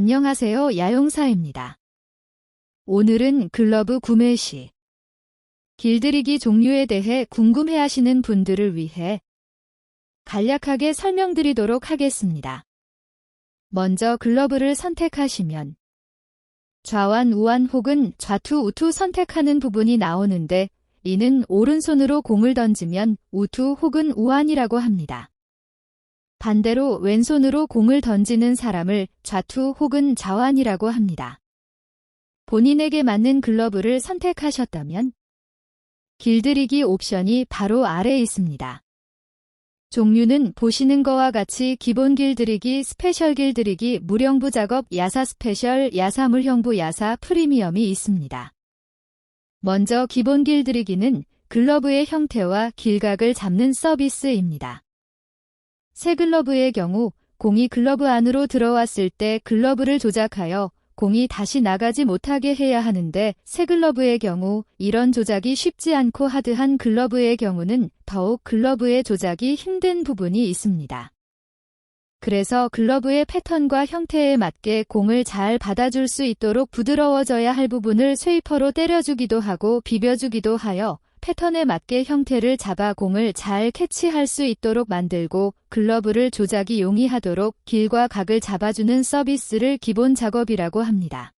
안녕하세요. 야용사입니다. 오늘은 글러브 구매 시 길들이기 종류에 대해 궁금해하시는 분들을 위해 간략하게 설명드리도록 하겠습니다. 먼저 글러브를 선택하시면 좌완, 우완 혹은 좌투, 우투 선택하는 부분이 나오는데 이는 오른손으로 공을 던지면 우투 혹은 우완이라고 합니다. 반대로 왼손으로 공을 던지는 사람을 좌투 혹은 좌완이라고 합니다. 본인에게 맞는 글러브를 선택하셨다면 길들이기 옵션이 바로 아래에 있습니다. 종류는 보시는 거와 같이 기본 길들이기, 스페셜 길들이기, 무령부 작업, 야사 스페셜, 야사 물형부 야사 프리미엄이 있습니다. 먼저 기본 길들이기는 글러브의 형태와 길각을 잡는 서비스입니다. 새 글러브의 경우 공이 글러브 안으로 들어왔을 때 글러브를 조작하여 공이 다시 나가지 못하게 해야 하는데 새 글러브의 경우 이런 조작이 쉽지 않고 하드한 글러브의 경우는 더욱 글러브의 조작이 힘든 부분이 있습니다. 그래서 글러브의 패턴과 형태에 맞게 공을 잘 받아줄 수 있도록 부드러워져야 할 부분을 쉐이퍼로 때려주기도 하고 비벼주기도 하여 패턴에 맞게 형태를 잡아 공을 잘 캐치할 수 있도록 만들고 글러브를 조작이 용이하도록 길과 각을 잡아주는 서비스를 기본 작업이라고 합니다.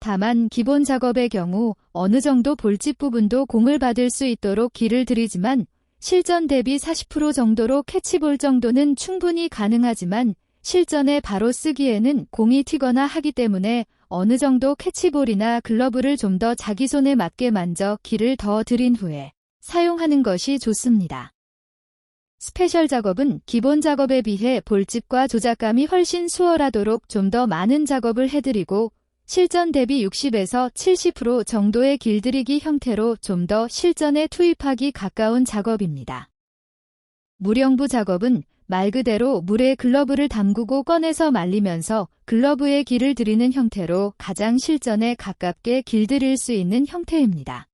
다만 기본 작업의 경우 어느 정도 볼집 부분도 공을 받을 수 있도록 길을 들이지만 실전 대비 40% 정도로 캐치볼 정도는 충분히 가능하지만 실전에 바로 쓰기에는 공이 튀거나 하기 때문에 어느 정도 캐치볼이나 글러브를 좀 더 자기 손에 맞게 만져 길을 더 들인 후에 사용하는 것이 좋습니다. 스페셜 작업은 기본 작업에 비해 볼집과 조작감이 훨씬 수월하도록 좀 더 많은 작업을 해드리고 실전 대비 60에서 70% 정도의 길들이기 형태로 좀 더 실전에 투입하기 가까운 작업입니다. 무령부 작업은 말 그대로 물에 글러브를 담그고 꺼내서 말리면서 글러브에 길을 들이는 형태로 가장 실전에 가깝게 길들일 수 있는 형태입니다.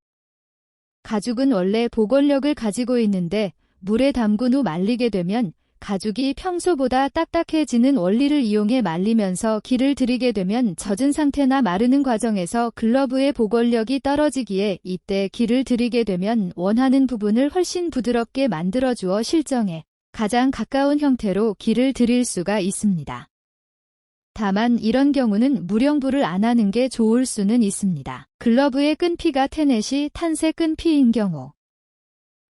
가죽은 원래 보건력을 가지고 있는데 물에 담근 후 말리게 되면 가죽이 평소보다 딱딱해지는 원리를 이용해 말리면서 길을 들이게 되면 젖은 상태나 마르는 과정에서 글러브의 보건력이 떨어지기에 이때 길을 들이게 되면 원하는 부분을 훨씬 부드럽게 만들어주어 실정에 가장 가까운 형태로 길을 들일 수가 있습니다. 다만 이런 경우는 무령부를 안 하는 게 좋을 수는 있습니다. 글러브의 끈피가 테넷이 탄색 끈피인 경우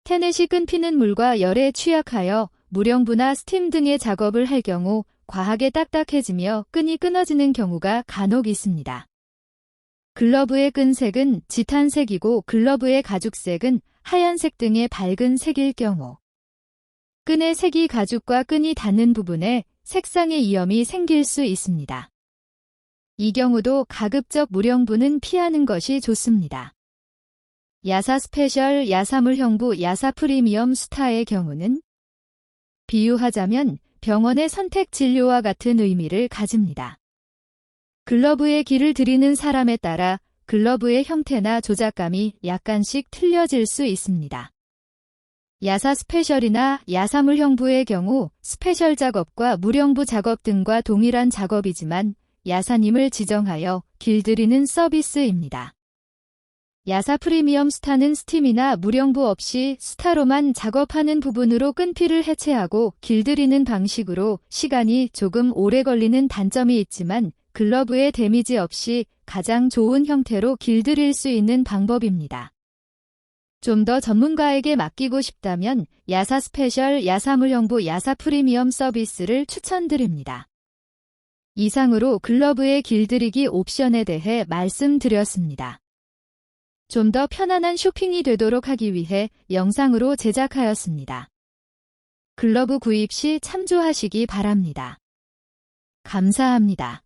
테넷이 끈피는 물과 열에 취약하여 무령부나 스팀 등의 작업을 할 경우 과하게 딱딱해지며 끈이 끊어지는 경우가 간혹 있습니다. 글러브의 끈색은 지탄색이고 글러브의 가죽색은 하얀색 등의 밝은 색일 경우 끈의 색이 가죽과 끈이 닿는 부분에 색상의 이염이 생길 수 있습니다. 이 경우도 가급적 무령부는 피하는 것이 좋습니다. 야사 스페셜 야사물형부 야사 프리미엄 스타의 경우는 비유하자면 병원의 선택 진료와 같은 의미를 가집니다. 글러브에 길을 들이는 사람에 따라 글러브의 형태나 조작감이 약간씩 틀려질 수 있습니다. 야사 스페셜이나 야사물형부의 경우 스페셜 작업과 무령부 작업 등과 동일한 작업이지만 야사님을 지정하여 길들이는 서비스입니다. 야사 프리미엄 스타는 스팀이나 무령부 없이 스타로만 작업하는 부분으로 끈피를 해체하고 길들이는 방식으로 시간이 조금 오래 걸리는 단점이 있지만 글러브에 데미지 없이 가장 좋은 형태로 길들일 수 있는 방법입니다. 좀 더 전문가에게 맡기고 싶다면 야사 스페셜 야사물형부 야사 프리미엄 서비스를 추천드립니다. 이상으로 글러브의 길들이기 옵션에 대해 말씀드렸습니다. 좀 더 편안한 쇼핑이 되도록 하기 위해 영상으로 제작하였습니다. 글러브 구입 시 참조하시기 바랍니다. 감사합니다.